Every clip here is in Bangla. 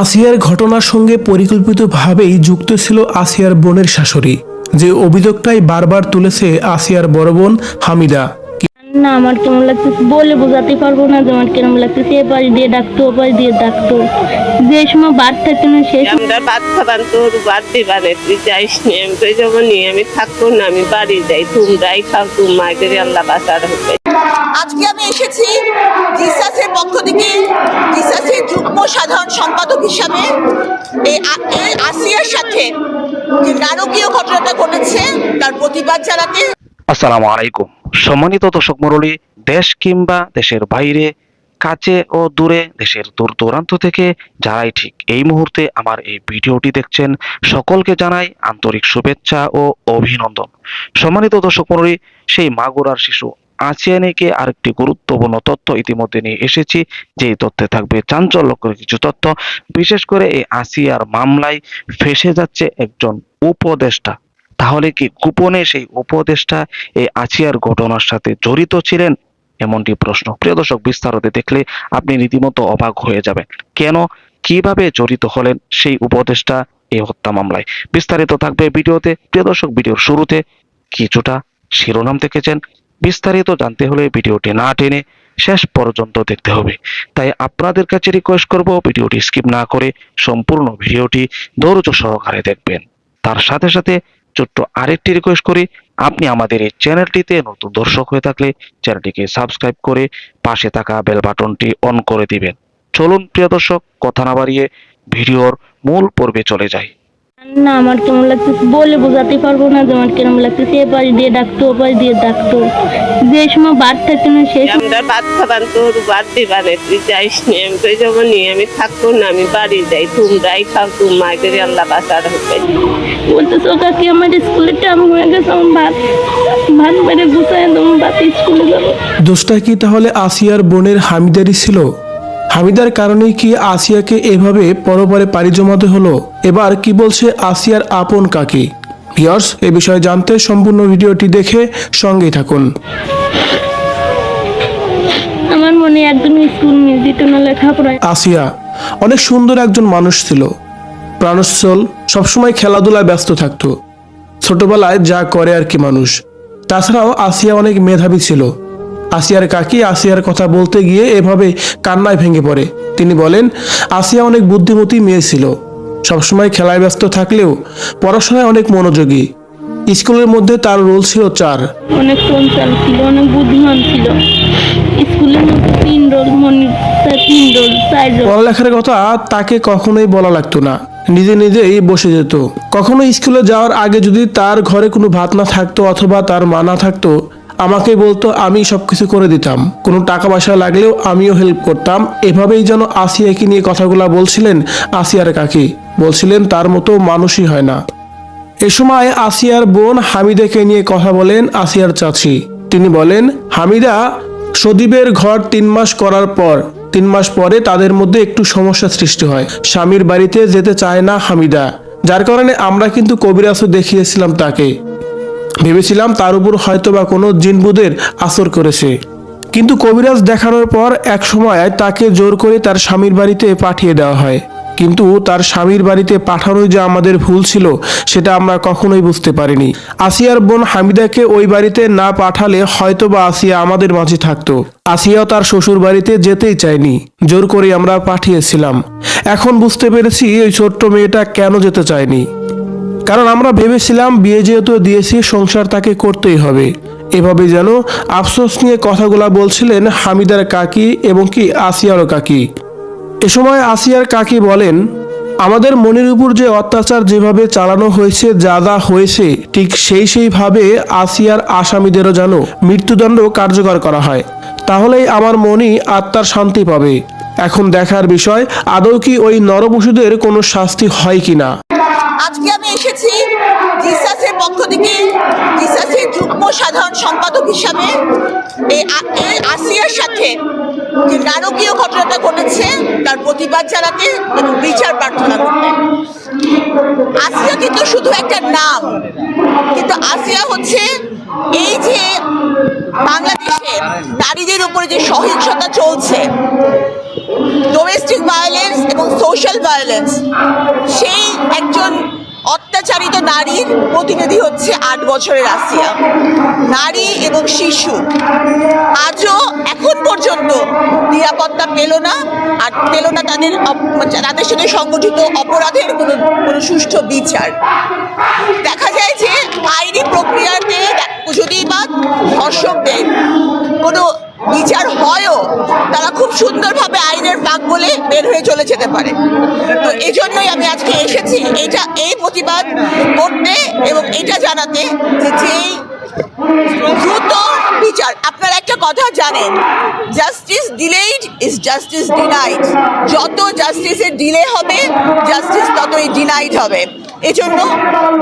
আসিয়ার ঘটনার সঙ্গে পরিকল্পিতভাবেই যুক্ত ছিল আসিয়ার বোনের শাশুড়ি যে অভিযোগটাই বারবার তুলেছে আসিয়ার বড় বোন হামিদা। না আমার কেমন লাগতেছে বলে বোঝাতে পারব না যে আমার কেমন লাগতেছে। এ পাশ দিয়ে ডাকতো ও পাশ দিয়ে ডাকতো। যে সময় বাদ থাকে না সেই সময় আমরা ভাত খাবার তোর বাড়তে পারে তুই যাইস নি আমি তো যখন নিয়ে আমি থাকব না আমি বাড়ি যাই তোমরাই খাও তোমাদের আল্লাহ বাঁচার হবে। আজকে আমি এসেছি জিসাসের পক্ষ থেকে জিসাসের যুগ্ম সাধারণ সম্পাদক হিসাবে এই আসিয়ার সাথে যে নারকীয় ঘটনাটা ঘটেছে, তার প্রতিবাদ জানাতে আসসালামু আলাইকুম। সম্মানিত দর্শক মরলী দেশ কিংবা দেশের বাইরে, কাছে ও দূরে, দেশের দূর দূরান্ত থেকে যারাই ঠিক এই মুহূর্তে আমার এই ভিডিওটি দেখছেন, সকলকে জানাই আন্তরিক শুভেচ্ছা ও অভিনন্দন। সম্মানিত দর্শক মরলী সেই মাগুরার শিশু আসিয়ানিকে আরেকটি গুরুত্বপূর্ণ তথ্য ইতিমধ্যে নিয়ে এসেছি। যে তথ্যে থাকবে চাঞ্চল্যকর কিছু তথ্য। বিশেষ করে এই আসিয়ার মামলায় ফেসে যাচ্ছে একজন উপদেষ্টা। তাহলে কি গোপনে সেই উপদেষ্টা এই আছিয়ার ঘটনার সাথে জড়িত ছিলেন? এমনটি প্রশ্ন। প্রিয় দর্শক, বিস্তারিত দেখলে আপনি রীতিমতো অবাক হয়ে যাবেন। কেন? কীভাবে জড়িত হলেন সেই উপদেষ্টা এই হত্যা মামলায়? বিস্তারিত থাকবে ভিডিওতে। প্রিয় দর্শক, ভিডিওর শুরুতে কিছুটা শিরোনাম দেখেছেন। বিস্তারিত জানতে হলে ভিডিওটি না টেনে শেষ পর্যন্ত দেখতে হবে। তাই আপনাদের কাছে রিকোয়েস্ট করব ভিডিওটি স্কিপ না করে সম্পূর্ণ ভিডিওটি ধৈর্য সহকারে দেখবেন। তার সাথে সাথে ছোট্ট আরেকটি রিকোয়েস্ট করি, আপনি আমাদের এই চ্যানেলটিতে নতুন দর্শক হয়ে থাকলে চ্যানেলটিকে সাবস্ক্রাইব করে পাশে থাকা বেল বাটনটি অন করে দিবেন। চলুন প্রিয় দর্শক, কথা না বাড়িয়ে ভিডিওর মূল পর্বে চলে যাই। না আমার কেমন লাগতেছে? বলে বোঝাতে পারব না যে আমার কেমন লাগতেছে। এ পাশ দিয়ে ডাকতো ও পাশ দিয়ে ডাকতো। যে সময় বাদ থাকে না সেই সময় আমরা ভাত খাবার তোর বাড়তে পারে তুই যাইস নি আমি তো যখন নিয়ে আমি থাকব না আমি বাড়ি যাই তোমরাই খাও তোমাদের আল্লাহ বাঁচার হবে। বলতেছে কাকি আমার স্কুলের টাইম হয়ে গেছে আমার ভাত ভাত বেড়ে গুছায় দেবো ভাত স্কুলে যাব। দোষটা কি তাহলে আসিয়ার বোনের হামিদারি ছিল? হামিদার কারণেই কি আসিয়াকে এভাবে পরপরে পাড়ি জমাতে হলো? এবার কি বলছে আসিয়ার আপন কাকি? ভিওর্স এ বিষয়ে জানতে সম্পূর্ণ ভিডিওটি দেখে সঙ্গেই থাকুন। আমার মনে একদম স্কুল দিত না লেখাপড়ায় আসিয়া অনেক সুন্দর একজন মানুষ ছিল। প্রাণোচ্ছল সবসময় খেলাধুলায় ব্যস্ত থাকতো। ছোটবেলায় যা করে আর কি মানুষ। তাছাড়াও আসিয়া অনেক মেধাবী ছিল। আসিয়ার কাকি আসিয়ার কথা বলতে গিয়ে এভাবে কান্নায় ভেঙে পড়ে। তিনি বলেন আসিয়া অনেক বুদ্ধিমতী মেয়ে ছিল। সবসময় খেলায় ব্যস্ত থাকলেও পড়াশোনায় অনেক মনোযোগী। স্কুলের মধ্যে তার রোল ছিল চার। অনেক চঞ্চল ছিল অনেক বুদ্ধিমান ছিল। স্কুলের মধ্যে তিন রোল মনে তার তিন রোল চার রোল পড়ালেখার কথা তাকে কখনোই বলা লাগতো না। নিজে নিজেই বসে যেত। কখনো স্কুলে যাওয়ার আগে যদি তার ঘরে কোনো ভাত না থাকতো অথবা তার মা না থাকতো আমাকে বলতো, আমি সবকিছু করে দিতাম। কোনো টাকা পয়সা লাগলেও আমিও হেল্প করতাম। এভাবেই যেন আসিয়াকে নিয়ে কথাগুলা বলছিলেন আসিয়ার কাকি। বলছিলেন, তার মতো মানুষই হয় না। এ সময় আসিয়ার বোন হামিদাকে নিয়ে কথা বলেন আসিয়ার চাচি। তিনি বলেন, হামিদা, সদীপের ঘর তিন মাস করার পর, তিন মাস পরে তাদের মধ্যে একটু সমস্যা সৃষ্টি হয়। স্বামীর বাড়িতে যেতে চায় না হামিদা। যার কারণে আমরা কিন্তু কবিরাজও দেখিয়েছিলাম তাকে। ভেবেছিলাম তার উপর হয়তো বা কোনো জিনবুদের আসর করেছে। কিন্তু কবিরাজ দেখানোর পর এক সময় তাকে জোর করে তার স্বামীর বাড়িতে পাঠিয়ে দেওয়া হয়। কিন্তু তার স্বামীর বাড়িতে পাঠানোই যে আমাদের ভুল ছিল, সেটা আমরা কখনোই বুঝতে পারিনি। আসিয়ার বোন হামিদাকে ওই বাড়িতে না পাঠালে হয়তো বা আসিয়া আমাদের মাঝে থাকতো। আসিয়াও তার শ্বশুর বাড়িতে যেতেই চায়নি, জোর করে আমরা পাঠিয়েছিলাম। এখন বুঝতে পেরেছি ওই ছোট্ট মেয়েটা কেন যেতে চায়নি। কারণ আমরা ভেবেছিলাম বিয়ে যেহেতু দিয়েছি, সংসার তাকে করতেই হবে। এভাবে যেন আফসোস নিয়ে কথাগুলা বলছিলেন হামিদার কাকি এবং কি আসিয়ারও কাকি। এ সময় আসিয়ার কাকি বলেন, আমাদের মনের উপর যে অত্যাচার যেভাবে চালানো হয়েছে, যা যা হয়েছে, ঠিক সেই সেইভাবে আসিয়ার আসামিদেরও যেন মৃত্যুদণ্ড কার্যকর করা হয়। তাহলেই আমার মনই আত্মার শান্তি পাবে। এখন দেখার বিষয়, আদৌ কি ওই নরপশুদের কোনো শাস্তি হয় কিনা? আজকে আমি এসেছি জিসাসের পক্ষ থেকে, জিসাসের যুগ্ম সাধারণ সম্পাদক হিসাবে। এই আসিয়ার সাথে যে নারকীয় ঘটনাটা ঘটেছে, তার প্রতিবাদ জানাতে এবং বিচার প্রার্থনা করতে। কিন্তু শুধু একটা নাম। কিন্তু আসিয়া হচ্ছে এই যে বাংলাদেশে নারীদের উপরে যে সহিংসতা চলছে ডোমেস্টিক ভায়োলেন্স এবং সোশ্যাল ভায়োলেন্স সেই একজন অত্যাচারিত নারীর প্রতিনিধি হচ্ছে আট বছরের আসিয়া। নারী এবং শিশু। আজও এখন পর্যন্ত নিরাপত্তা পেল না, আর পেল না তাদের তাদের সাথে সংগঠিত অপরাধের কোনো কোনো সুষ্ঠু বিচার। দেখা যায় যে আইনি প্রক্রিয়াতে যদি বা ধর্ষকদের কোনো বিচার হয়ও তারা খুব সুন্দরভাবে আইনের ফাঁক বলে বের হয়ে চলে যেতে পারে। তো এই জন্যই আমি আজকে এসেছি। এটা, এই প্রতিবাদ করতে এবং এটা জানাতে যে যেই দ্রুত বিচার, আপনারা একটা কথা জানেন justice delayed is justice denied যত জাস্টিসের ডিলে হবে জাস্টিস ততই ডিনাইড হবে। এজন্য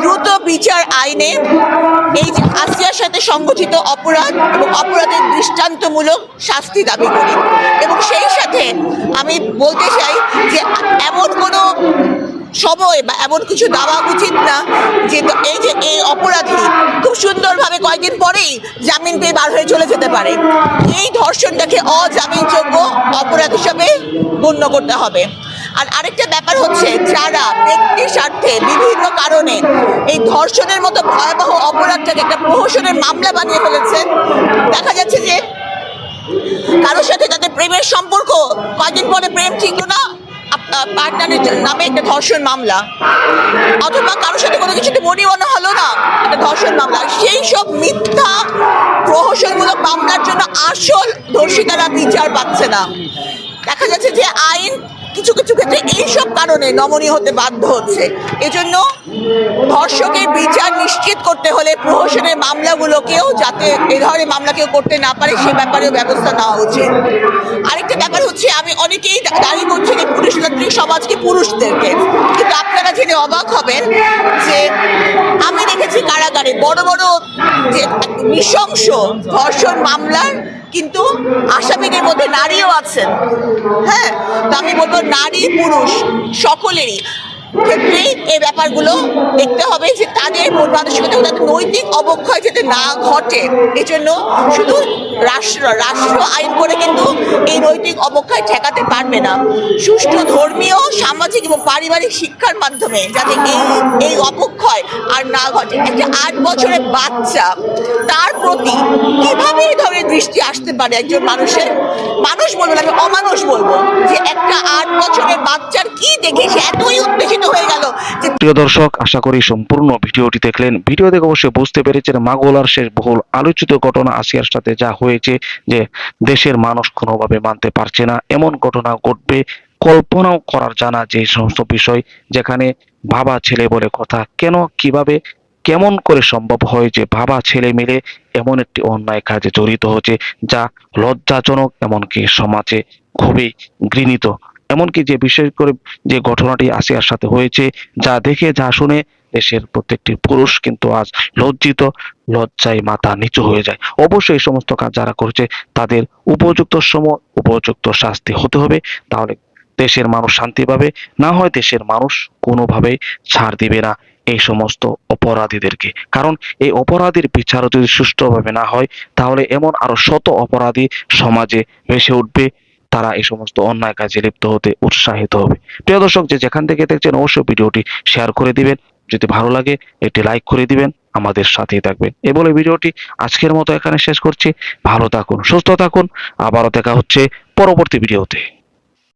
দ্রুত বিচার আইনে এই যে আসিয়ার সাথে সংগঠিত অপরাধ এবং অপরাধের দৃষ্টান্তমূলক শাস্তি দাবি করি। এবং সেই সাথে আমি বলতে চাই যে এমন কোনো সময় বা এমন কিছু দেওয়া উচিত না যে এই যে এই অপরাধী খুব সুন্দরভাবে কয়েকদিন পরেই জামিন পেয়ে বার হয়ে চলে যেতে পারে। এই ধর্ষণটাকে অজামিনযোগ্য অপরাধ হিসাবে গণ্য করতে হবে। আর আরেকটা ব্যাপার হচ্ছে, যারা ব্যক্তির স্বার্থে বিভিন্ন কারণে এই ধর্ষণের মতো ভয়াবহ অপরাধটাকে একটা প্রহসনের মামলা বানিয়ে ফেলেছেন দেখা যাচ্ছে যে কারোর সাথে তাদের প্রেমের সম্পর্ক কয়েকদিন পরে প্রেম ঠিকলো না পার্টনারের নামে একটা ধর্ষণ মামলা। অথবা কারোর সাথে কোনো কিছুতে মনে হলো না, একটা ধর্ষণ মামলা। সেই সব মিথ্যা, প্রহসনমূলক মামলার জন্য আসল ধর্ষিতারা বিচার পাচ্ছে না। দেখা যাচ্ছে যে আইন কিছু কিছু ক্ষেত্রে এইসব কারণে নমনীয় হতে বাধ্য হচ্ছে। এজন্য ধর্ষকের বিচার নিশ্চিত করতে হলে প্রহসনের মামলাগুলোকেও যাতে এ ধরনের মামলা কেউ করতে না পারে, সে ব্যাপারেও ব্যবস্থা নেওয়া উচিত। আরেকটা ব্যাপার হচ্ছে, আমি অনেকেই দাবি করছি যে পুরুষতান্ত্রিক সমাজকে পুরুষদেরকে। কিন্তু আপনারা জেনে অবাক হবেন বড় বড় নৃশংস ধর্ষণ মামলার কিন্তু আসামিদের মধ্যে নারীও আছেন। হ্যাঁ তো আমি বলব নারী পুরুষ সকলেরই। ক্ষেত্রেই এই ব্যাপারগুলো দেখতে হবে যে তাদের মন মানসিকতা তাদের নৈতিক অবক্ষয় যাতে না ঘটে। এজন্য শুধু রাষ্ট্র রাষ্ট্র আইন করে কিন্তু এই নৈতিক অবক্ষয় ঠেকাতে পারবে না। সুষ্ঠু ধর্মীয়, সামাজিক এবং পারিবারিক শিক্ষার মাধ্যমে যাতে এই এই অবক্ষয় আর না ঘটে। একটা আট বছরের বাচ্চা, তার প্রতি কীভাবে এই ধরনের দৃষ্টি আসতে পারে একজন মানুষের? মানুষ বলব না আমি অমানুষ বলব যে একটা আট বছরের বাচ্চার কি দেখে সে এতই উত্তেজিত প্রিয় দর্শক, আশা করি সম্পূর্ণ ভিডিওটি দেখলেন। ভিডিও দেখে অবশ্যই বুঝতে পেরেছেন মাগোলার শেষ বহুল আলোচিত ঘটনা আসিয়ার সাথে যা হয়েছে, যে দেশের মানুষ কোনোভাবে মানতে পারছে না। এমন ঘটনা ঘটবে, কল্পনাও করার জানা যে সমস্ত বিষয়, যেখানে বাবা ছেলে বলে কথা। কেন, কীভাবে, কেমন করে সম্ভব হয় যে বাবা ছেলে মিলে এমন একটি অন্যায় কাজে জড়িত হচ্ছে, যা লজ্জাজনক, এমনকি সমাজে খুবই ঘৃণিত। এমনকি যে বিশেষ করে যে ঘটনাটি আসিয়ার সাথে হয়েছে, যা দেখে, যা শুনে দেশের প্রত্যেকটি পুরুষ কিন্তু আজ লজ্জিত, লজ্জায় মাথা নিচু হয়ে যায়। অবশ্যই এই সমস্ত কাজ যারা করছে, তাদের উপযুক্ত সময় উপযুক্ত শাস্তি হতে হবে। তাহলে দেশের মানুষ শান্তি পাবে, না হয় দেশের মানুষ কোনোভাবেই ছাড় দিবে না এই সমস্ত অপরাধীদেরকে। কারণ এই অপরাধীর বিচারও যদি সুষ্ঠুভাবে না হয়, তাহলে এমন আরও শত অপরাধী সমাজে ভেসে উঠবে। তারা এই সমস্ত অন্যায় কাজে লিপ্ত হতে উৎসাহিত হবে। প্রিয় দর্শক, যে যেখান থেকে দেখছেন, অবশ্যই ভিডিওটি শেয়ার করে দিবেন। যদি ভালো লাগে, একটি লাইক করে দিবেন, আমাদের সাথেই থাকবেন। এ বলে ভিডিওটি আজকের মতো এখানে শেষ করছি। ভালো থাকুন, সুস্থ থাকুন। আবারও দেখা হচ্ছে পরবর্তী ভিডিওতে।